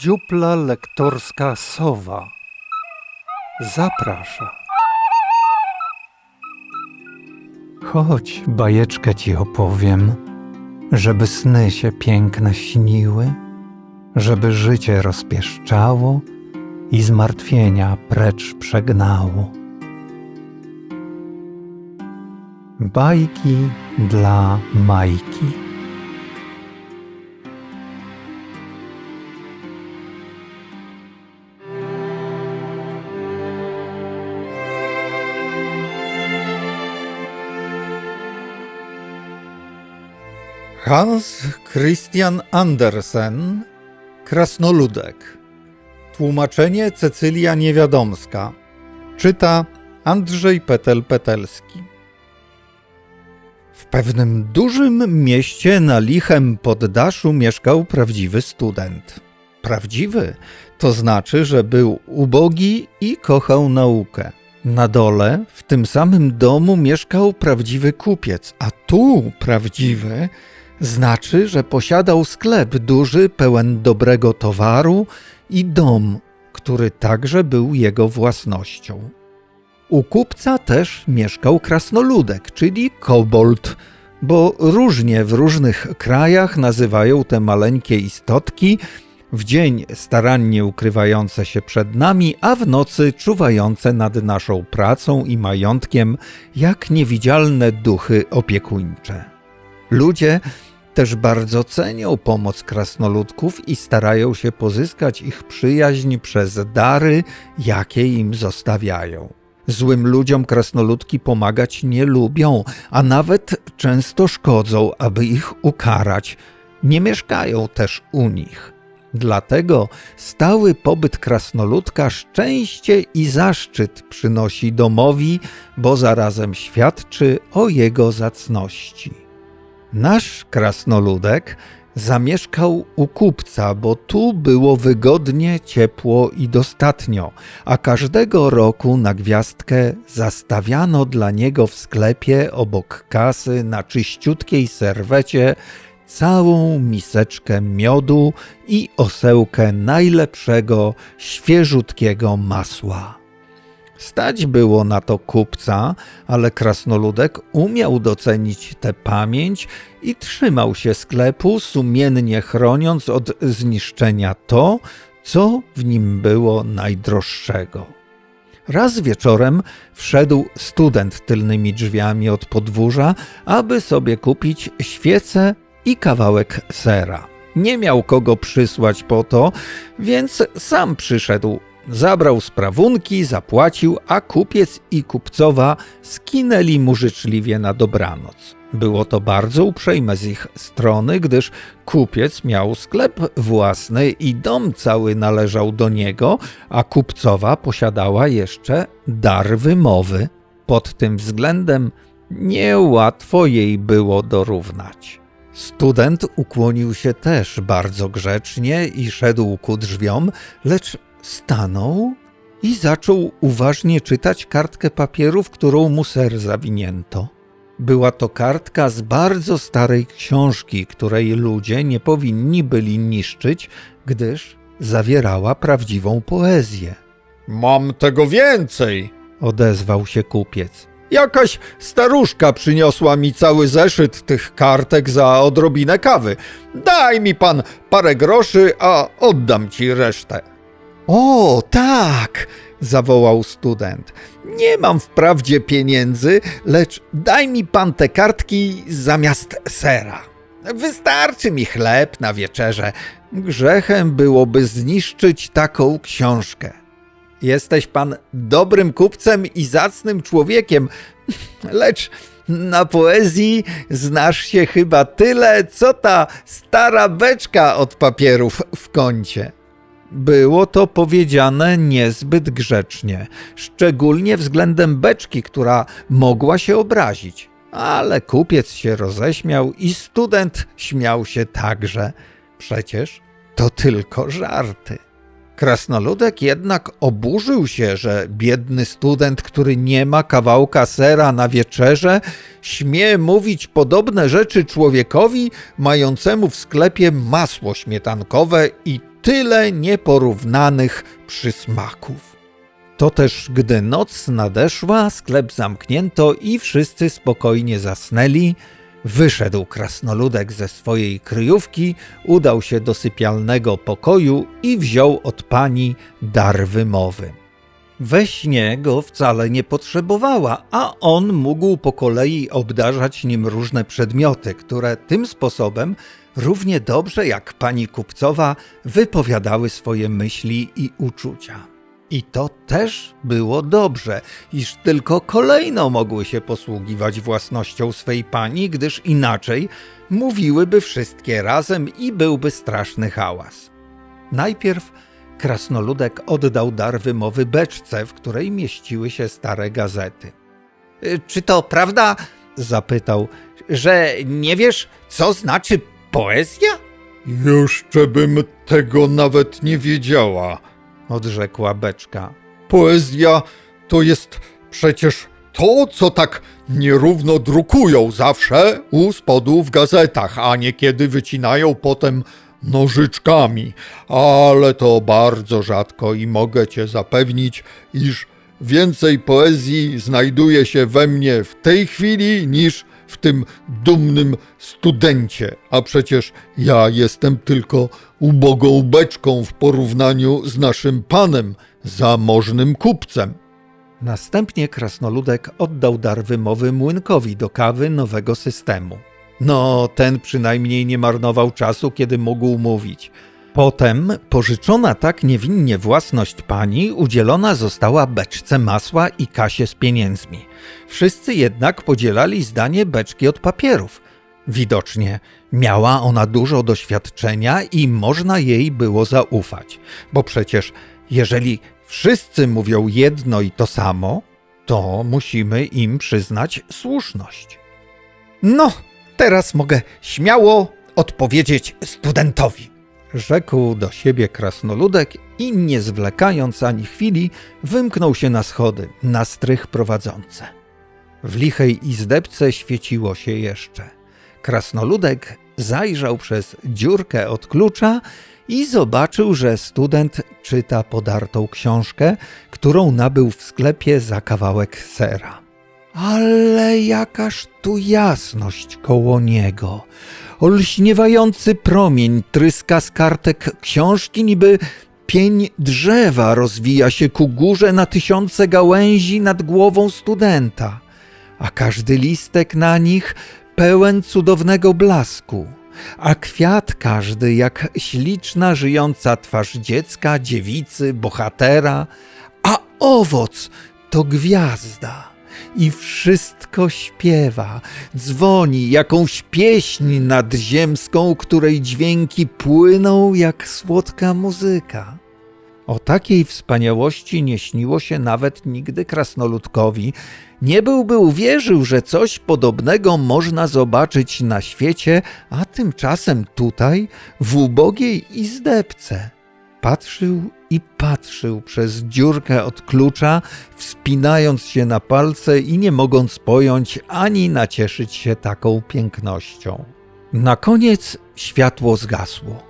Dziupla lektorska Sowa zaprasza. Chodź, bajeczkę ci opowiem, żeby sny się piękne śniły, żeby życie rozpieszczało i zmartwienia precz przegnało. Bajki dla Majki. Hans Christian Andersen Krasnoludek Tłumaczenie Cecylia Niewiadomska Czyta Andrzej Petel-Petelski W pewnym dużym mieście na lichem poddaszu mieszkał prawdziwy student. Prawdziwy to znaczy, że był ubogi i kochał naukę. Na dole, w tym samym domu, mieszkał prawdziwy kupiec, a tu prawdziwy znaczy, że posiadał sklep duży, pełen dobrego towaru i dom, który także był jego własnością. U kupca też mieszkał krasnoludek, czyli kobold, bo różnie w różnych krajach nazywają te maleńkie istotki, w dzień starannie ukrywające się przed nami, a w nocy czuwające nad naszą pracą i majątkiem, jak niewidzialne duchy opiekuńcze. Ludzie też bardzo cenią pomoc krasnoludków i starają się pozyskać ich przyjaźń przez dary, jakie im zostawiają. Złym ludziom krasnoludki pomagać nie lubią, a nawet często szkodzą, aby ich ukarać. Nie mieszkają też u nich. Dlatego stały pobyt krasnoludka szczęście i zaszczyt przynosi domowi, bo zarazem świadczy o jego zacności. Nasz krasnoludek zamieszkał u kupca, bo tu było wygodnie, ciepło i dostatnio, a każdego roku na gwiazdkę zastawiano dla niego w sklepie obok kasy na czyściutkiej serwecie całą miseczkę miodu i osełkę najlepszego, świeżutkiego masła. Stać było na to kupca, ale krasnoludek umiał docenić tę pamięć i trzymał się sklepu, sumiennie chroniąc od zniszczenia to, co w nim było najdroższego. Raz wieczorem wszedł student tylnymi drzwiami od podwórza, aby sobie kupić świecę i kawałek sera. Nie miał kogo przysłać po to, więc sam przyszedł Zabrał sprawunki, zapłacił, a kupiec i kupcowa skinęli mu życzliwie na dobranoc. Było to bardzo uprzejme z ich strony, gdyż kupiec miał sklep własny i dom cały należał do niego, a kupcowa posiadała jeszcze dar wymowy. Pod tym względem niełatwo jej było dorównać. Student ukłonił się też bardzo grzecznie i szedł ku drzwiom, lecz stanął i zaczął uważnie czytać kartkę papieru, w którą mu ser zawinięto. Była to kartka z bardzo starej książki, której ludzie nie powinni byli niszczyć, gdyż zawierała prawdziwą poezję. Mam tego więcej, Odezwał się kupiec. Jakaś staruszka przyniosła mi cały zeszyt tych kartek za odrobinę kawy. Daj mi pan parę groszy, a oddam ci resztę. O, tak! zawołał student. Nie mam wprawdzie pieniędzy, lecz daj mi pan te kartki zamiast sera. Wystarczy mi chleb na wieczerze. Grzechem byłoby zniszczyć taką książkę. Jesteś pan dobrym kupcem i zacnym człowiekiem, lecz na poezji znasz się chyba tyle, co ta stara beczka od papierów w kącie. Było to powiedziane niezbyt grzecznie, szczególnie względem beczki, która mogła się obrazić. Ale kupiec się roześmiał i student śmiał się także. Przecież to tylko żarty. Krasnoludek jednak oburzył się, że biedny student, który nie ma kawałka sera na wieczerze, śmie mówić podobne rzeczy człowiekowi mającemu w sklepie masło śmietankowe i tyle nieporównanych przysmaków. To też, gdy noc nadeszła, sklep zamknięto i wszyscy spokojnie zasnęli, wyszedł krasnoludek ze swojej kryjówki, udał się do sypialnego pokoju i wziął od pani dar wymowy. We śnie go wcale nie potrzebowała, a on mógł po kolei obdarzać nim różne przedmioty, które tym sposobem równie dobrze jak pani kupcowa wypowiadały swoje myśli i uczucia. I to też było dobrze, iż tylko kolejno mogły się posługiwać własnością swej pani, gdyż inaczej mówiłyby wszystkie razem i byłby straszny hałas. Najpierw krasnoludek oddał dar wymowy beczce, w której mieściły się stare gazety. "Y, Czy to prawda? zapytał, że nie wiesz, co znaczy poezja? Jeszcze bym tego nawet nie wiedziała. odrzekła beczka. Poezja to jest przecież to, co tak nierówno drukują zawsze u spodu w gazetach, a niekiedy wycinają potem nożyczkami. Ale to bardzo rzadko i mogę cię zapewnić, iż więcej poezji znajduje się we mnie w tej chwili niż w tym dumnym studencie. A przecież ja jestem tylko ubogą beczką w porównaniu z naszym panem, zamożnym kupcem. Następnie krasnoludek oddał dar wymowy młynkowi do kawy nowego systemu. No, ten przynajmniej nie marnował czasu, kiedy mógł mówić. Potem pożyczona tak niewinnie własność pani udzielona została beczce masła i kasie z pieniędzmi. Wszyscy jednak podzielali zdanie beczki od papierów. Widocznie miała ona dużo doświadczenia i można jej było zaufać, bo przecież jeżeli wszyscy mówią jedno i to samo, to musimy im przyznać słuszność. No, teraz mogę śmiało odpowiedzieć studentowi, rzekł do siebie krasnoludek i nie zwlekając ani chwili, wymknął się na schody, na strych prowadzące. W lichej izdebce świeciło się jeszcze. Krasnoludek zajrzał przez dziurkę od klucza i zobaczył, że student czyta podartą książkę, którą nabył w sklepie za kawałek sera. Ale jakaż tu jasność koło niego! Olśniewający promień tryska z kartek książki, niby pień drzewa rozwija się ku górze na tysiące gałęzi nad głową studenta, a każdy listek na nich pełen cudownego blasku, a kwiat każdy jak śliczna, żyjąca twarz dziecka, dziewicy, bohatera, a owoc to gwiazda. I wszystko śpiewa, dzwoni jakąś pieśń nadziemską, której dźwięki płyną jak słodka muzyka. O takiej wspaniałości nie śniło się nawet nigdy krasnoludkowi. Nie byłby uwierzył, że coś podobnego można zobaczyć na świecie, a tymczasem tutaj, w ubogiej izdebce. Patrzył i patrzył przez dziurkę od klucza, wspinając się na palce i nie mogąc pojąć ani nacieszyć się taką pięknością. Na koniec światło zgasło.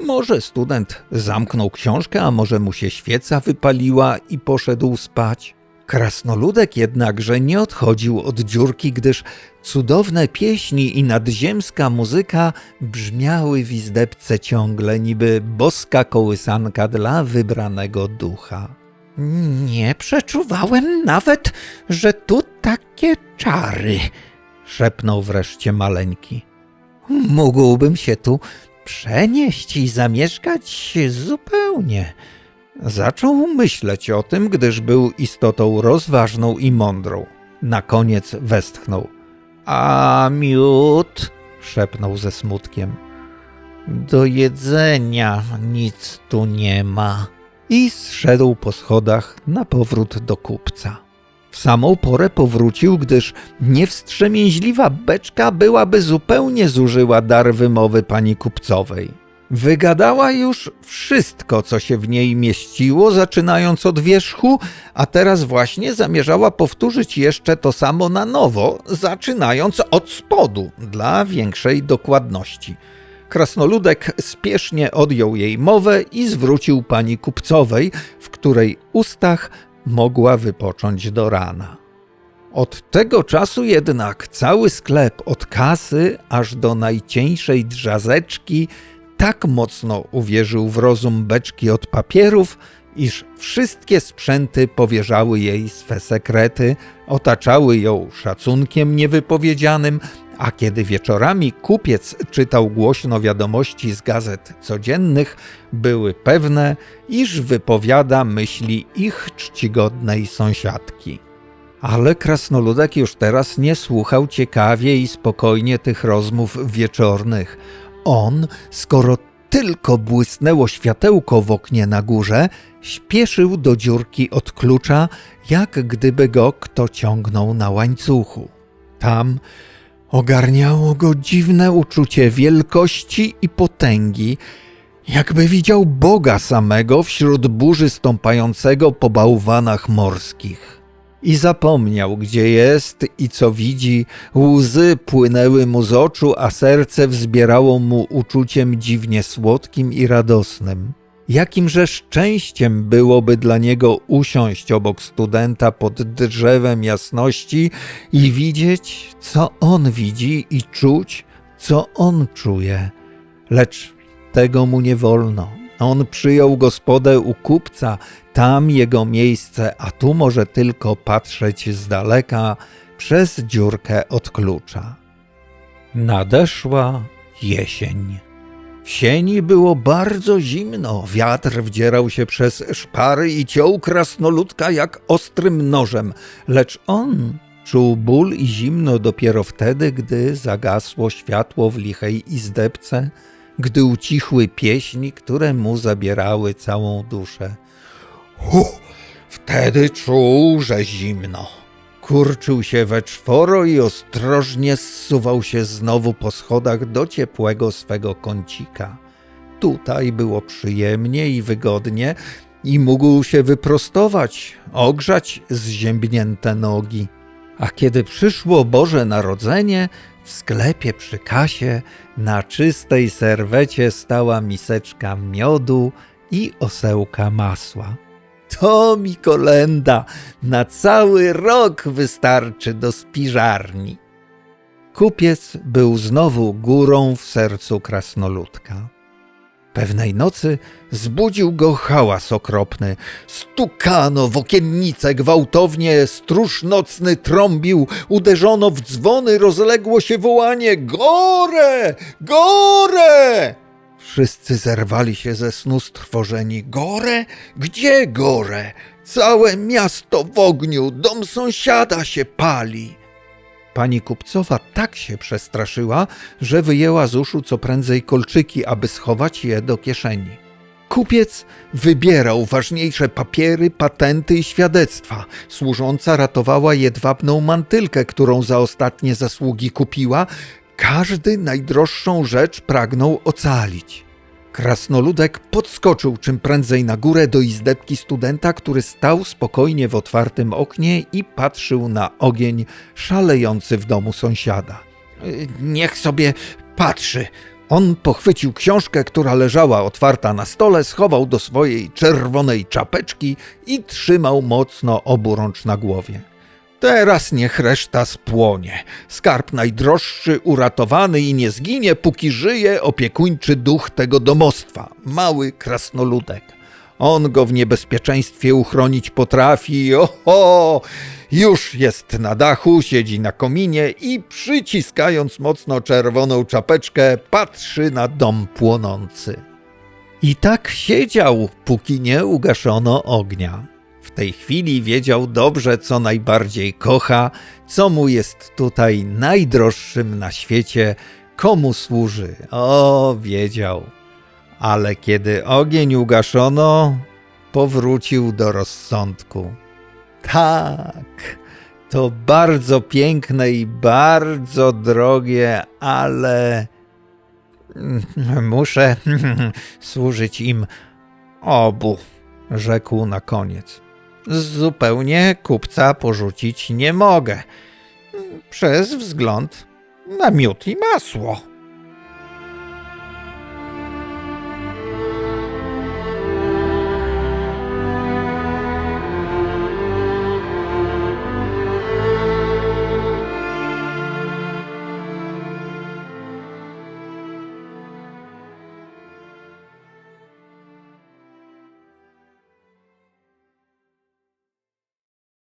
Może student zamknął książkę, a może mu się świeca wypaliła i poszedł spać. Krasnoludek jednakże nie odchodził od dziurki, gdyż cudowne pieśni i nadziemska muzyka brzmiały w izdebce ciągle, niby boska kołysanka dla wybranego ducha. Nie przeczuwałem nawet, że tu takie czary, szepnął wreszcie maleńki. Mógłbym się tu przenieść i zamieszkać zupełnie. Zaczął myśleć o tym, gdyż był istotą rozważną i mądrą. Na koniec westchnął. A miód? szepnął ze smutkiem. Do jedzenia nic tu nie ma. I zszedł po schodach na powrót do kupca. W samą porę powrócił, gdyż niewstrzemięźliwa beczka byłaby zupełnie zużyła dar wymowy pani kupcowej. Wygadała już wszystko, co się w niej mieściło, zaczynając od wierzchu, a teraz właśnie zamierzała powtórzyć jeszcze to samo na nowo, zaczynając od spodu, dla większej dokładności. Krasnoludek spiesznie odjął jej mowę i zwrócił pani kupcowej, w której ustach mogła wypocząć do rana. Od tego czasu jednak cały sklep od kasy aż do najcieńszej drzazeczki tak mocno uwierzył w rozum beczki od papierów, iż wszystkie sprzęty powierzały jej swe sekrety, otaczały ją szacunkiem niewypowiedzianym, a kiedy wieczorami kupiec czytał głośno wiadomości z gazet codziennych, były pewne, iż wypowiada myśli ich czcigodnej sąsiadki. Ale krasnoludek już teraz nie słuchał ciekawie i spokojnie tych rozmów wieczornych. On, skoro tylko błysnęło światełko w oknie na górze, śpieszył do dziurki od klucza, jak gdyby go kto ciągnął na łańcuchu. Tam ogarniało go dziwne uczucie wielkości i potęgi, jakby widział Boga samego wśród burzy stąpającego po bałwanach morskich. I zapomniał, gdzie jest i co widzi, łzy płynęły mu z oczu, a serce wzbierało mu uczuciem dziwnie słodkim i radosnym. Jakimże szczęściem byłoby dla niego usiąść obok studenta pod drzewem jasności i widzieć, co on widzi, i czuć, co on czuje. Lecz tego mu nie wolno. On przyjął gospodę u kupca, tam jego miejsce, a tu może tylko patrzeć z daleka przez dziurkę od klucza. Nadeszła jesień. W sieni było bardzo zimno, wiatr wdzierał się przez szpary i ciął krasnoludka jak ostrym nożem, lecz on czuł ból i zimno dopiero wtedy, gdy zagasło światło w lichej izdebce, gdy ucichły pieśni, które mu zabierały całą duszę. Hu, wtedy czuł, że zimno. Kurczył się we czworo i ostrożnie zsuwał się znowu po schodach do ciepłego swego kącika. Tutaj było przyjemnie i wygodnie i mógł się wyprostować, ogrzać zziębnięte nogi. A kiedy przyszło Boże Narodzenie, w sklepie przy kasie na czystej serwecie stała miseczka miodu i osełka masła. To mi kolenda, na cały rok wystarczy do spiżarni. Kupiec był znowu górą w sercu krasnoludka. Pewnej nocy zbudził go hałas okropny. Stukano w okiennice gwałtownie, stróż nocny trąbił, uderzono w dzwony, rozległo się wołanie Gore! Gore! Wszyscy zerwali się ze snu strwożeni. Gore? Gdzie gore? Całe miasto w ogniu, dom sąsiada się pali. Pani kupcowa tak się przestraszyła, że wyjęła z uszu co prędzej kolczyki, aby schować je do kieszeni. Kupiec wybierał ważniejsze papiery, patenty i świadectwa. Służąca ratowała jedwabną mantylkę, którą za ostatnie zasługi kupiła. Każdy najdroższą rzecz pragnął ocalić. Krasnoludek podskoczył czym prędzej na górę do izdebki studenta, który stał spokojnie w otwartym oknie i patrzył na ogień szalejący w domu sąsiada. Niech sobie patrzy. On pochwycił książkę, która leżała otwarta na stole, schował do swojej czerwonej czapeczki i trzymał mocno obu rącz na głowie. Teraz niech reszta spłonie. Skarb najdroższy, uratowany i nie zginie, póki żyje opiekuńczy duch tego domostwa, mały krasnoludek. On go w niebezpieczeństwie uchronić potrafi. Oho! Już jest na dachu, siedzi na kominie i przyciskając mocno czerwoną czapeczkę, patrzy na dom płonący. I tak siedział, póki nie ugaszono ognia. W tej chwili wiedział dobrze, co najbardziej kocha, co mu jest tutaj najdroższym na świecie, komu służy. O, wiedział. Ale kiedy ogień ugaszono, powrócił do rozsądku. Tak, to bardzo piękne i bardzo drogie, ale muszę służyć im obu, rzekł na koniec. Zupełnie kupca porzucić nie mogę, przez wzgląd na miód i masło.